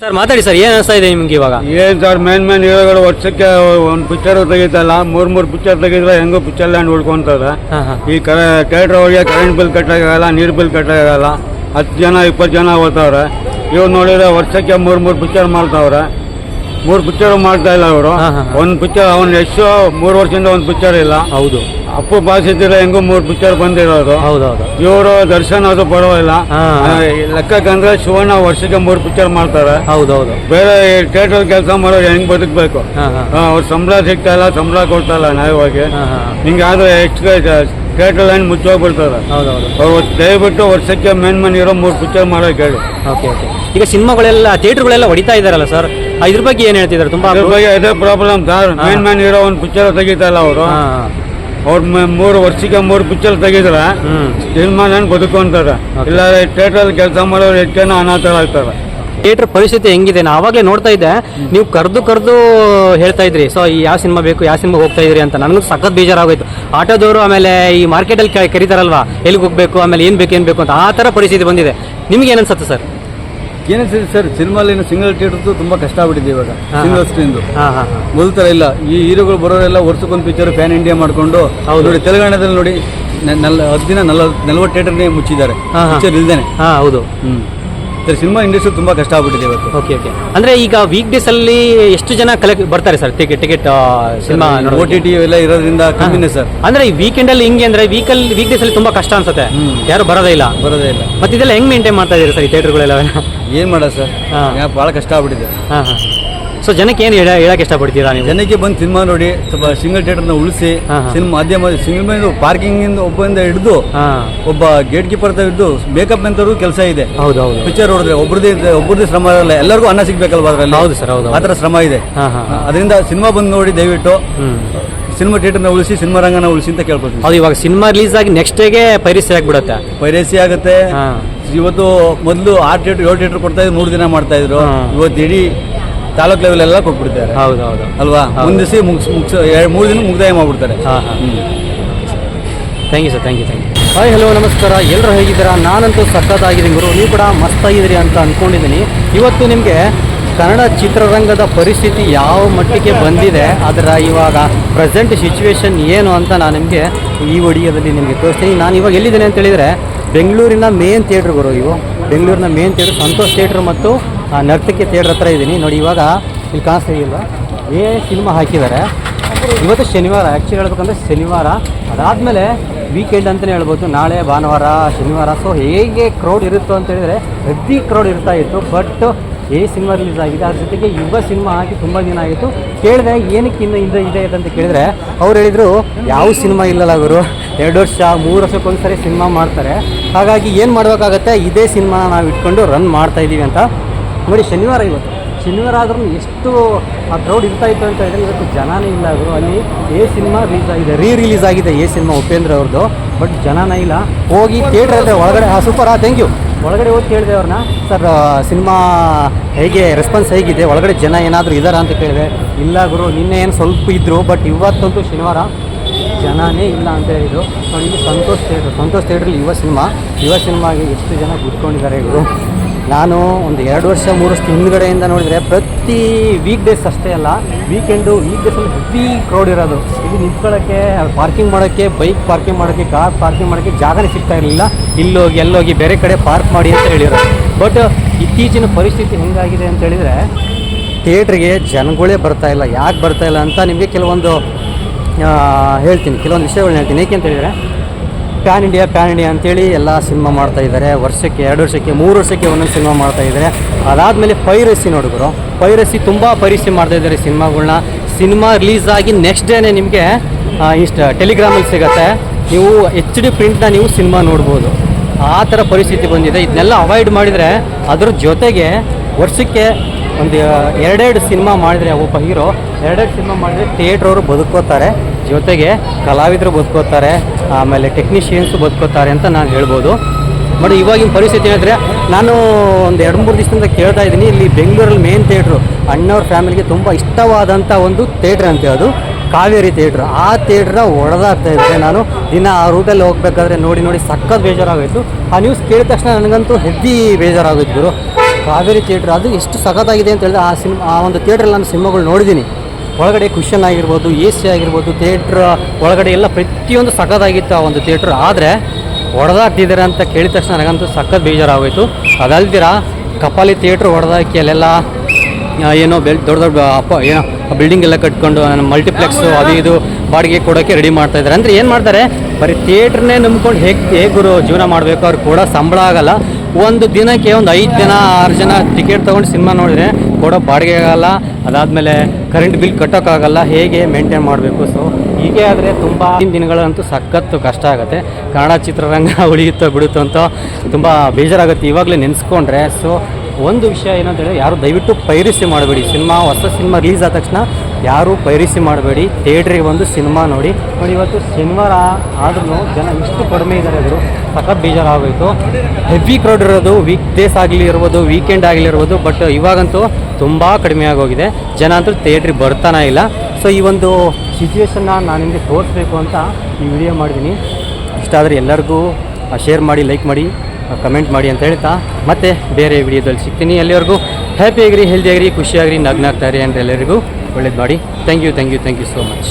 Sir ಮಾತಾಡಿ sir ಏನು ಅನಿಸ್ತಾ ಇದೆ ನಿಮ್ಗೆ ಇವಾಗ? ಏನ್ ಸರ್ ಮೇನ್ ಮೇನ್ ಹೀರೋಗಳು ವರ್ಷಕ್ಕೆ ಒಂದು ಪಿಕ್ಚರ್ ತೆಗಿತಲ್ಲ ಮೂರ್ ಮೂರ್ ಪಿಕ್ಚರ್ ತೆಗಿದ್ರೆ ಹೆಂಗೋ ಪಿಕ್ಚರ್ ಲ್ಯಾಂಡ್ ಉಳ್ಕೊಂತದ. ಹಾಂ ಹಾಂ. ಈ ಕರೆ ಥಿಯೇಟ್ರ್ ಒಳಗೆ ಕರೆಂಟ್ ಬಿಲ್ ಕಟ್ಟಾಗಲ್ಲ ನೀರ್ ಬಿಲ್ ಕಟ್ಟಾಗಲ್ಲ ಹತ್ತು ಜನ ಇಪ್ಪತ್ತು ಜನ ಓದ್ತಾವ್ರೆ. ಇವ್ರು ನೋಡಿದ್ರೆ ವರ್ಷಕ್ಕೆ ಮೂರ್ ಮೂರ್ ಪಿಕ್ಚರ್ ಮಾಡ್ತಾವ್ರೆ. ಮೂರ್ ಪಿಕ್ಚರ್ ಮಾಡ್ತಾ ಇಲ್ಲ ಅವರು ಹಾ, ಹಾ, ಹಾ. ಒಂದ್ ಪಿಕ್ಚರ್ ಅವ್ನ ಎಷ್ಟು ಮೂರ್ ವರ್ಷದಿಂದ ಒಂದ್ ಪಿಕ್ಚರ್ ಇಲ್ಲ. ಹೌದು. ಅಪ್ಪು ಭಾಷೆದಿಲ್ಲ ಹೆಂಗೋ ಮೂರ್ ಪಿಕ್ಚರ್ ಬಂದಿರೋದು. ಹೌದು ಹೌದು ಇವರು ದರ್ಶನ್ ಅದು ಪರವಾಗಿಲ್ಲ. ಹಾ. ಲೆಕ್ಕಕ್ಕಂದ್ರೆ ಶಿವಣ್ಣ ವರ್ಷಕ್ಕೆ ಮೂರ್ ಪಿಕ್ಚರ್ ಮಾಡ್ತಾರೆ. ಹೌದು ಹೌದು ಬೇರೆ ಥಿಯೇಟರ್ ಕೆಲಸ ಮಾಡೋರು ಹೆಂಗ್ ಬದುಕಬೇಕು? ಹಾಂ ಹಾಂ. ಅವ್ರ ಸಂಬಳ ಸಿಗ್ತಾ ಇಲ್ಲ ಸಂಬಳ ಕೊಡ್ತಾ ಇಲ್ಲ ನ್ಯಾಯವಾಗಿ. ಹಾಂ ಹಾಂ. ಹಿಂಗಾದ್ರೆ ಎಕ್ಸ್ಟ್ರಾ ಥಿಯೇಟರ್ ಲೈನ್ ಮುಚ್ಚೋಗ್ಬಿಡ್ತಾರೆ. ಹೌದು ಅವ್ರು ದಯವಿಟ್ಟು ವರ್ಷಕ್ಕೆ ಮೇನ್ ಮನ್ ಇರೋ ಮೂರು ಪಿಕ್ಚರ್ ಮಾಡೋಕೆ ಹೇಳಿ ಓಕೆ ಓಕೆ. ಈಗ ಸಿನಿಮಾಗಳೆಲ್ಲ ಥಿಯೇಟರ್ಗಳೆಲ್ಲ ಹೊಡಿತಾ ಇದಾರಲ್ಲ ಸರ್? ಇದ್ರ ಬಗ್ಗೆ ಏನು ಹೇಳ್ತಿದ್ದಾರೆ? ತುಂಬಾ ಅದ್ರ ಬಗ್ಗೆ ಇದೇ ಪ್ರಾಬ್ಲಮ್ ಸರ್ ಮೇನ್ ಮ್ಯಾನ್ ಇರೋ ಒಂದು ಪಿಕ್ಚರ್ ತೆಗಿತಾ ಇಲ್ಲ ಅವರು. ಹಾಂ. ಅವ್ರ ಮೂರು ವರ್ಷಕ್ಕೆ ಮೂರು ಪಿಕ್ಚರ್ ತೆಗಿದ್ರ ಸಿನಿಮಾ ಬದುಕೊಂತಾರೆ Okay. ಇಲ್ಲ ಥಿಯೇಟರ್ ಕೆಲಸ ಮಾಡೋರು ಹೆಚ್ಚಿನ ಅನಾಥರ ಆಗ್ತಾರ ಥಿಯೇಟರ್ ಪರಿಸ್ಥಿತಿ ಹೆಂಗಿದೆ? ನಾ ಆವಾಗಲೇ ನೋಡ್ತಾ ಇದ್ದೆ. ನೀವು ಕರೆದು ಕರೆದು ಹೇಳ್ತಾ ಇದ್ರಿ. ಸೊ ಈ ಯಾವ ಸಿನಿಮಾ ಬೇಕು ಯಾವ ಸಿನಿಮಾ ಹೋಗ್ತಾ ಇದ್ರಿ ಅಂತ. ನನಗೂ ಸಖತ್ ಬೇಜಾರಾಗೋಯ್ತು. ಆಟೋದವರು ಆಮೇಲೆ ಈ ಮಾರ್ಕೆಟಲ್ಲಿ ಕರೀತಾರಲ್ವಾ? ಎಲ್ಲಿಗೆ ಹೋಗ್ಬೇಕು ಆಮೇಲೆ ಏನು ಬೇಕು ಏನು ಬೇಕು ಅಂತ ಆ ಥರ ಪರಿಸ್ಥಿತಿ ಬಂದಿದೆ. ನಿಮ್ಗೆ ಏನು ಅನ್ಸುತ್ತೆ ಸರ್? ಏನಿದೆ ಸರ್ ಸಿನಿಮಾಲಿ ಸಿಂಗಲ್ ಥಿಯೇಟರ್ದು ತುಂಬಾ ಕಷ್ಟ ಆಗ್ಬಿಟ್ಟಿದೆ ಇವಾಗ. ಸಿಂಗಲ್. ಸ್ಕ್ರೀನ್ದು ಹಾಂ ಮೊದಲ ಥರ ಇಲ್ಲ. ಈ ಹೀರೋಗಳು ಬರೋರೆಲ್ಲ ವರ್ಷಕ್ಕೊಂದು ಪಿಕ್ಚರ್ ಫ್ಯಾನ್ ಇಂಡಿಯಾ ಮಾಡ್ಕೊಂಡು. ನೋಡಿ ತೆಲಂಗಾಣದಲ್ಲಿ ನೋಡಿ ಹತ್ತು ದಿನ ನಲ್ವತ್ತು ನಲ್ವತ್ತು ಥಿಯೇಟರ್ನೇ ಮುಚ್ಚಿದ್ದಾರೆ. ಪಿಕ್ಚರ್ ಇಲ್ದೇನೆ. ಹೌದು. ಹ್ಮ್. ಸರ್ ಸಿನಿಮಾ ಇಂಡಸ್ಟ್ರಿ ತುಂಬಾ ಕಷ್ಟ ಆಗ್ಬಿಟ್ಟಿದೆ ಇವತ್ತು. ಓಕೆ ಓಕೆ ಅಂದ್ರೆ ಈಗ ವೀಕ್ ಡೇಸ್ ಅಲ್ಲಿ ಎಷ್ಟು ಜನ ಕಲೆಕ್ಟ್ ಬರ್ತಾರೆ sir ticket ticket cinema O T T ಎಲ್ಲ ಇರೋದ್ರಿಂದ ಕಮ್ಮಿನೇ ಸರ್. ಅಂದ್ರೆ ಈ ವೀಕೆಂಡ್ ಅಲ್ಲಿ ಹಿಂಗೆ ಅಂದ್ರೆ ವೀಕಲ್ ವೀಕ್ ಡೇಸ್ ಅಲ್ಲಿ ತುಂಬಾ ಕಷ್ಟ ಅನ್ಸುತ್ತೆ. ಯಾರು ಬರೋದೇ ಇಲ್ಲ. ಬರೋದೇ ಇಲ್ಲ. ಮತ್ತೆ ಇದೆಲ್ಲ ಹೆಂಗ್ ಮೇಂಟೈನ್ ಮಾಡ್ತಾ ಇದೀರಿ ಸರ್ ಈ ಥಿಯೇಟರ್ಗಳೆಲ್ಲ ಏನ್ ಮಾಡೋದು ಸರ್? ಭಾಳ ಕಷ್ಟ ಆಗ್ಬಿಟ್ಟಿದೆ. ಹಾಂ ಹಾಂ. ಸೊ ಜನಕ್ಕೆ ಏನು ಹೇಳ ಹೇಳಕ್ಕೆ ಇಷ್ಟಪಡ್ತೀರಾ ನೀವು? ಜನಕ್ಕೆ ಬಂದು ಸಿನಿಮಾ ನೋಡಿ ಸ್ವಲ್ಪ ಸಿಂಗಲ್ ಥಿಯೇಟರ್ನ ಉಳಿಸಿ. ಸಿನಿಮಾ ಮಾಧ್ಯಮ ಸಿಂಗಲ್ ಮೇಲೆ ಪಾರ್ಕಿಂಗ್ ಇಂದ ಒಬ್ಬರಿಂದ ಹಿಡಿದು ಒಬ್ಬ ಗೇಟ್ ಕೀಪರ್ ಹಿಡಿದು ಮೇಕಪ್ ಅಂತವ್ರು ಕೆಲಸ ಇದೆ. ಹೌದು ಹೌದು. ಪಿಕ್ಚರ್ ನೋಡಿದ್ರೆ ಒಬ್ರದೇ ಒಬ್ರದೇ ಶ್ರಮ ಇರಲ್ಲ ಎಲ್ಲರಿಗೂ ಅನ್ನ ಸಿಗ್ಬೇಕಲ್ವಾ ಅದರಲ್ಲಿ? ಹೌದು ಸರ್ ಹೌದು ಆ ಥರ ಶ್ರಮ ಇದೆ. ಅದರಿಂದ ಸಿನಿಮಾ ಬಂದು ನೋಡಿ ದಯವಿಟ್ಟು ಸಿನಿಮಾ ಥಿಯೇಟರ್ನ ಉಳಿಸಿ ಸಿನಿಮಾ ರಂಗನ ಉಳಿಸಿ ಅಂತ ಕೇಳ್ಬೋದು ಅದು ಇವಾಗ ಸಿನಿಮಾ ರಿಲೀಸ್ ಆಗಿ ನೆಕ್ಸ್ಟ್ ಡೇಗೆ ಪೈರಿಸಿ ಆಗಿಬಿಡುತ್ತೆ. ಪೈರಸಿ ಆಗುತ್ತೆ. ಇವತ್ತು ಮೊದಲು ಆರು ಥಿಯೇಟರ್ ಏಳು ಥಿಯೇಟರ್ ಕೊಡ್ತಾ ಇದ್ರು ಮೂರು ದಿನ ಮಾಡ್ತಾ ಇದ್ರು. ಇವತ್ತು ಇಡೀ ತಾಲೂಕ್ ಲೆವೆಲ್ ಎಲ್ಲ ಕೊಟ್ಬಿಡ್ತಾರೆ. ಹೌದು ಹೌದು. ಅಲ್ವಾ. ಮುಂದಿಸಿ ಮುಗಿಸ್ ಮುಗಿಸ್ ಎರಡು ಮೂರು ದಿನ ಮುಗ್ದಾಯ ಮಾಡ್ಬಿಡ್ತಾರೆ. ಹಾಂ. Thank you sir thank you thank you hi hello ನಮಸ್ಕಾರ. ಎಲ್ಲರೂ ಹೇಗಿದ್ದೀರಾ? ನಾನಂತೂ ಸಖತ್ತಾಗಿದ್ದೀನಿ ಗುರು. ನೀವು ಕೂಡ ಮಸ್ತಾಗಿದ್ದೀರಿ ಅಂತ ಅಂದ್ಕೊಂಡಿದ್ದೀನಿ ಇವತ್ತು ನಿಮಗೆ ಕನ್ನಡ ಚಿತ್ರರಂಗದ ಪರಿಸ್ಥಿತಿ ಯಾವ ಮಟ್ಟಿಗೆ ಬಂದಿದೆ ಅದರ ಇವಾಗ ಪ್ರೆಸೆಂಟ್ ಸಿಚುವೇಶನ್ ಏನು ಅಂತ ನಾನು ನಿಮಗೆ ಈ ವಿಡಿಯೋದಲ್ಲಿ ನಿಮಗೆ ತೋರಿಸ್ತೀನಿ. ನಾನು ಇವಾಗ ಎಲ್ಲಿದ್ದೇನೆ ಅಂತ ಹೇಳಿದರೆ ಬೆಂಗಳೂರಿನ ಮೇನ್ ಥಿಯೇಟ್ರ್ಗಳು ಇವು. ಬೆಂಗಳೂರಿನ ಮೇನ್ ಥಿಯೇಟ್ರ್ ಸಂತೋಷ್ ಥಿಯೇಟ್ರ್ ಮತ್ತು ನರ್ತಕಿ ಥಿಯೇಟ್ರ್ ಹತ್ರ ಇದ್ದೀನಿ. ನೋಡಿ, ಇವಾಗ ಇಲ್ಲಿ ಕಾಣಿಸ್ತಾ ಇದೆಯಲ್ಲ ಏ ಸಿನಿಮಾ ಹಾಕಿದ್ದಾರೆ. ಇವತ್ತು ಶನಿವಾರ ಆ್ಯಕ್ಚುಲಿ ಹೇಳ್ಬೇಕಂದ್ರೆ ಶನಿವಾರ. ಅದಾದಮೇಲೆ ವೀಕೆಂಡ್ ಅಂತಲೇ ಹೇಳ್ಬೋದು. ನಾಳೆ ಭಾನುವಾರ, ಶನಿವಾರ. ಸೊ ಹೇಗೆ ಕ್ರೌಡ್ ಇರುತ್ತೋ ಅಂತ ಹೇಳಿದರೆ ಪ್ರತಿ ಕ್ರೌಡ್ ಇರ್ತಾ ಇತ್ತು. ಬಟ್ ಏ ಸಿನಿಮಾ ರಿಲೀಸ್ ಆಗಿದೆ. ಅದ್ರ ಜೊತೆಗೆ ಯುವ ಸಿನಿಮಾ ಹಾಕಿ ತುಂಬ ದಿನ ಆಯಿತು. ಕೇಳಿದೆ, ಏನಕ್ಕೆ ಇನ್ನು ಹಿಂದೆ ಇದೆ ಅಂತ ಕೇಳಿದ್ರೆ, ಅವ್ರು ಹೇಳಿದರು, ಯಾವ ಸಿನಿಮಾ ಇಲ್ಲಲ್ಲ ಅವರು ಎರಡು ವರ್ಷ, ಮೂರು ವರ್ಷಕ್ಕೊಂದ್ಸರಿ ಸಿನಿಮಾ ಮಾಡ್ತಾರೆ. ಹಾಗಾಗಿ ಏನು ಮಾಡಬೇಕಾಗತ್ತೆ? ಇದೇ ಸಿನಿಮಾನ ನಾವು ಇಟ್ಕೊಂಡು ರನ್ ಮಾಡ್ತಾ ಇದ್ದೀವಿ ಅಂತ ನೋಡಿ, ಶನಿವಾರ ಇವತ್ತು. ಶನಿವಾರ ಆದ್ರೂ ಎಷ್ಟು ಆ ಕ್ರೌಡ್ ಇರ್ತಾ ಇತ್ತು ಅಂತ ಹೇಳಿದ್ರೆ ಇವತ್ತು ಜನನೇ ಇಲ್ಲ ಅವರು ಅಲ್ಲಿ ಎ ಸಿನಿಮಾ ರಿಲೀಸ್ ಆಗಿದೆ ರೀ ರಿಲೀಸ್ ಆಗಿದೆ ಎ ಸಿನಿಮಾ ಉಪೇಂದ್ರ ಅವ್ರದ್ದು. ಬಟ್ ಜನನೇ ಇಲ್ಲ. ಹೋಗಿ ಥಿಯೇಟರ್ ಒಳಗಡೆ ಹಾಂ ಸೂಪರ್ ಹಾಂ ಥ್ಯಾಂಕ್ ಯು ಒಳಗಡೆ ಹೋಗಿ ಕೇಳಿದೆ ಅವ್ರನ್ನ. ಸರ್ ಸಿನಿಮಾ ಹೇಗೆ ರೆಸ್ಪಾನ್ಸ್ ಹೇಗಿದೆ? ಒಳಗಡೆ ಜನ ಏನಾದರೂ ಇದ್ದಾರಾ ಅಂತ ಕೇಳಿದೆ. ಇಲ್ಲ ಗುರು, ನಿನ್ನೆ ಏನು ಸ್ವಲ್ಪ ಇದ್ದರು ಬಟ್ ಇವತ್ತಂತೂ ಶನಿವಾರ ಜನನೇ ಇಲ್ಲ ಅಂತ ಹೇಳಿದರು. ನೋಡಿ ಸಂತೋಷ್ ಥಿಯೇಟ್ರ್ ಸಂತೋಷ್ ಥಿಯೇಟ್ರಲ್ಲಿ ಯುವ ಸಿನಿಮಾ ಯುವ ಸಿನಿಮಾಗೆ ಎಷ್ಟು ಜನ ಕೂತ್ಕೊಂಡಿದ್ದಾರೆ ಇವರು ನಾನು ಒಂದು ಎರಡು ವರ್ಷ, ಮೂರು ವರ್ಷ ಹಿಂದ್ಗಡೆಯಿಂದ ನೋಡಿದರೆ ಪ್ರತಿ ವೀಕ್ ಡೇಸ್ ಅಷ್ಟೇ ಅಲ್ಲ ವೀಕೆಂಡು ವೀಕ್ ಡೇಸಲ್ಲಿ ಹೆವಿ ಕ್ರೌಡ್ ಇರೋದು. ಇಲ್ಲಿ ನಿಂತ್ಕೊಳ್ಳೋಕ್ಕೆ ಪಾರ್ಕಿಂಗ್ ಮಾಡೋಕ್ಕೆ ಬೈಕ್ ಪಾರ್ಕಿಂಗ್ ಮಾಡೋಕ್ಕೆ ಕಾರ್ ಪಾರ್ಕಿಂಗ್ ಮಾಡೋಕ್ಕೆ ಜಾಗನೇ ಸಿಗ್ತಾ ಇರಲಿಲ್ಲ. ಇಲ್ಲೋಗಿ, ಎಲ್ಲೋಗಿ ಬೇರೆ ಕಡೆ ಪಾರ್ಕ್ ಮಾಡಿ ಅಂತ ಹೇಳಿದ್ರು ಬಟ್ ಇತ್ತೀಚಿನ ಪರಿಸ್ಥಿತಿ ಹೆಂಗಾಗಿದೆ ಅಂತ ಹೇಳಿದರೆ ಥಿಯೇಟ್ರಿಗೆ ಜನಗಳೇ ಬರ್ತಾ ಇಲ್ಲ. ಯಾಕೆ ಬರ್ತಾ ಇಲ್ಲ ಅಂತ ನಿಮಗೆ ಕೆಲವೊಂದು ಹೇಳ್ತೀನಿ. ಕೆಲವೊಂದು ವಿಷಯಗಳನ್ನ ಹೇಳ್ತೀನಿ. ಏಕೆ ಅಂತ ಹೇಳಿದರೆ ಪ್ಯಾನ್ ಇಂಡಿಯಾ ಪ್ಯಾನ್ ಇಂಡಿಯಾ ಅಂತೇಳಿ ಎಲ್ಲ ಸಿನಿಮಾ ಮಾಡ್ತಾ ಇದ್ದಾರೆ ವರ್ಷಕ್ಕೆ, ಎರಡು ವರ್ಷಕ್ಕೆ, ಮೂರು ವರ್ಷಕ್ಕೆ ಒಂದೊಂದು ಸಿನಿಮಾ ಮಾಡ್ತಾ ಇದ್ದಾರೆ ಅದಾದಮೇಲೆ ಪೈರಸಿ ನೋಡಿದ್ರು ಪೈರಸಿ ತುಂಬ ಪೈರಸಿ ಮಾಡ್ತಾ ಇದ್ದಾರೆ ಸಿನಿಮಾಗಳನ್ನ ಸಿನಿಮಾ ರಿಲೀಸ್ ಆಗಿ ನೆಕ್ಸ್ಟ್ ಡೇನೇ ನಿಮಗೆ ಇಷ್ಟ ಟೆಲಿಗ್ರಾಮಲ್ಲಿ ಸಿಗುತ್ತೆ. ನೀವು ಎಚ್ ಡಿ ಪ್ರಿಂಟ್ನ ನೀವು ಸಿನಿಮಾ ನೋಡ್ಬೋದು. ಆ ಥರ ಪರಿಸ್ಥಿತಿ ಬಂದಿದೆ. ಇದನ್ನೆಲ್ಲ ಅವಾಯ್ಡ್ ಮಾಡಿದರೆ ಅದ್ರ ಜೊತೆಗೆ ವರ್ಷಕ್ಕೆ ಒಂದು ಎರಡೆರಡು ಸಿನಿಮಾ ಮಾಡಿದರೆ ಒಬ್ಬ ಹೀರೋ, ಎರಡೆರಡು ಸಿನಿಮಾ ಮಾಡಿದರೆ ಥಿಯೇಟ್ರವರು ಬದುಕೋತಾರೆ ಜೊತೆಗೆ ಕಲಾವಿದರು ಬದುಕೋತಾರೆ, ಆಮೇಲೆ ಟೆಕ್ನಿಷಿಯನ್ಸು ಬದುಕೋತಾರೆ ಅಂತ ನಾನು ಹೇಳ್ಬೋದು. ಬಟ್ ಇವಾಗಿನ ಪರಿಸ್ಥಿತಿ ಹೇಳಿದ್ರೆ ನಾನು ಒಂದು ಎರಡು ಮೂರು ದಿವಸದಿಂದ ಕೇಳ್ತಾ ಇದ್ದೀನಿ, ಇಲ್ಲಿ ಬೆಂಗಳೂರಲ್ಲಿ ಮೇನ್ ಥಿಯೇಟ್ರು ಅಣ್ಣವ್ರ ಫ್ಯಾಮಿಲಿಗೆ ತುಂಬ ಇಷ್ಟವಾದಂಥ ಒಂದು ಥಿಯೇಟ್ರ್ ಅಂತ ಅದು, ಕಾವೇರಿ ಥಿಯೇಟ್ರ್ ಆ ಥಿಯೇಟ್ರ ಒಡೆದಾಗ್ತಾ ಇದ್ದಾರೆ ನಾನು ದಿನ ಆ ರೂಟಲ್ಲಿ ಹೋಗ್ಬೇಕಾದ್ರೆ ನೋಡಿ ನೋಡಿ ಸಖತ್ ಬೇಜಾರಾಗೋಯಿತು. ಆ ನ್ಯೂಸ್ ಕೇಳಿದ ತಕ್ಷಣ ನನಗಂತೂ ಹೆದ್ದಿ ಬೇಜಾರಾಗೋಯ್ತು ಕಾವೇರಿ ಥಿಯೇಟ್ರ್ ಅದು ಎಷ್ಟು ಸಖತ್ತಾಗಿದೆ ಅಂತ ಹೇಳಿದ್ರೆ, ಆ ಸಿನಿಮಾ, ಆ ಒಂದು ಥಿಯೇಟ್ರಲ್ಲಿ ನಾನು ಸಿನಿಮಾಗಳು ನೋಡಿದ್ದೀನಿ. ಒಳಗಡೆ ಕ್ವಿಷನ್ ಆಗಿರ್ಬೋದು ಎ ಸಿ ಆಗಿರ್ಬೋದು ಥಿಯೇಟ್ರ್ ಒಳಗಡೆ ಎಲ್ಲ ಪ್ರತಿಯೊಂದು ಸಖತ್ತಾಗಿತ್ತು ಆ ಒಂದು ಥಿಯೇಟ್ರ್. ಆದರೆ ಹೊಡೆದಾಕ್ತಿದ್ದಾರೆ ಅಂತ ಕೇಳಿದ ತಕ್ಷಣ ನನಗಂತೂ ಸಖತ್ ಬೇಜಾರಾಗೋಯಿತು. ಅದಲ್ದಿರ ಕಪಾಲಿ ಥಿಯೇಟ್ರ್ ಹೊಡೆದಾಕಿ ಅಲ್ಲೆಲ್ಲ ಏನೋ ಬೆಲ್ ದೊಡ್ಡ ದೊಡ್ಡ ಅಪ್ಪ ಏನೋ ಬಿಲ್ಡಿಂಗ್ ಎಲ್ಲ ಕಟ್ಕೊಂಡು ಮಲ್ಟಿಪ್ಲೆಕ್ಸು ಅದು ಇದು ಬಾಡಿಗೆ ಕೊಡೋಕ್ಕೆ ರೆಡಿ ಮಾಡ್ತಾ ಇದ್ದಾರೆ. ಅಂದರೆ ಏನು ಮಾಡ್ತಾರೆ ಬರೀ ಥಿಯೇಟ್ರನ್ನೇ ನಂಬ್ಕೊಂಡು ಹೇಗೆ ಹೇಗೆ ಗುರು ಜೀವನ ಮಾಡಬೇಕು ಅವ್ರು ಕೂಡ ಸಂಬಳ ಆಗಲ್ಲ. ಒಂದು ದಿನಕ್ಕೆ ಒಂದು ಐದು ಜನ ಆರು ಜನ ಟಿಕೆಟ್ ತೊಗೊಂಡು ಸಿನಿಮಾ ನೋಡಿದ್ರೆ ಕೊಡೋ ಬಾಡಿಗೆ ಆಗಲ್ಲ, ಅದಾದಮೇಲೆ ಕರೆಂಟ್ ಬಿಲ್ ಕಟ್ಟೋಕ್ಕಾಗಲ್ಲ, ಹೇಗೆ ಮೇಂಟೈನ್ ಮಾಡಬೇಕು? ಸೊ ಹೀಗೆ ಆದರೆ ತುಂಬ ದಿನಗಳಂತೂ ಸಖತ್ತು ಕಷ್ಟ ಆಗುತ್ತೆ. ಕನ್ನಡ ಚಿತ್ರರಂಗ ಉಳಿಯುತ್ತೋ ಬಿಡುತ್ತೋ ಅಂತ ತುಂಬ ಬೇಜಾರಾಗುತ್ತೆ. ಇವಾಗಲೇ ನೆನೆಸ್ಕೊಂಡ್ರೆ ಸೊ ಒಂದು ವಿಷಯ ಏನಂತ ಹೇಳಿದ್ರೆ ಯಾರು ದಯವಿಟ್ಟು ಪೈರಿಸಿ ಮಾಡಬೇಡಿ. ಸಿನಿಮಾ, ಹೊಸ ಸಿನಿಮಾ ರಿಲೀಸ್ ಆದ ತಕ್ಷಣ ಯಾರು ಪೈರಿಸಿ ಮಾಡಬೇಡಿ. ಥಿಯೇಟ್ರಿಗೆ ಬಂದು ಸಿನಿಮಾ ನೋಡಿ. ನೋಡಿ, ಇವತ್ತು ಶನಿವಾರ ಆದ್ರೂ ಜನ ಇಷ್ಟು ಕಡಿಮೆ ಇದ್ದಾರೆ ಅವರು ಸಖತ್ ಬೇಜಾರಾಗೋಯಿತು. ಹೆವಿ ಕ್ರೌಡ್ ಇರೋದು ವೀಕ್ ಡೇಸ್ ಆಗಲಿ ಇರ್ಬೋದು ವೀಕೆಂಡ್ ಆಗಲಿ ಇರ್ಬೋದು ಬಟ್ ಇವಾಗಂತೂ ತುಂಬ ಕಡಿಮೆ ಆಗೋಗಿದೆ. ಜನ ಅಂತೂ ಥಿಯೇಟ್ರಿಗೆ ಬರ್ತಾನೆ ಇಲ್ಲ. ಸೊ ಈ ಒಂದು ಸಿಚುವೇಶನ್ನ ನಾನು ನಿಮಗೆ ತೋರಿಸ್ಬೇಕು ಅಂತ ಈ ವಿಡಿಯೋ ಮಾಡಿದ್ದೀನಿ. ಇಷ್ಟ ಆದರೆ ಎಲ್ಲರಿಗೂ ಶೇರ್ ಮಾಡಿ ಲೈಕ್ ಮಾಡಿ. ಕಮೆಂಟ್ ಮಾಡಿ ಅಂತ ಹೇಳ್ತಾ ಮತ್ತೆ ಬೇರೆ ವಿಡಿಯೋದಲ್ಲಿ ಸಿಗ್ತೀನಿ. ಎಲ್ಲಿವರೆಗೂ ಹ್ಯಾಪಿಯಾಗಿರಿ ಹೆಲ್ದಿ ಆಗಿರಿ, ಖುಷಿಯಾಗಿರಿ ನಗ್ನಾಗ್ತಾರೆ ಅಂದರೆ ಎಲ್ಲರಿಗೂ ಒಳ್ಳೇದು ಮಾಡಿ. Thank you thank you thank you so much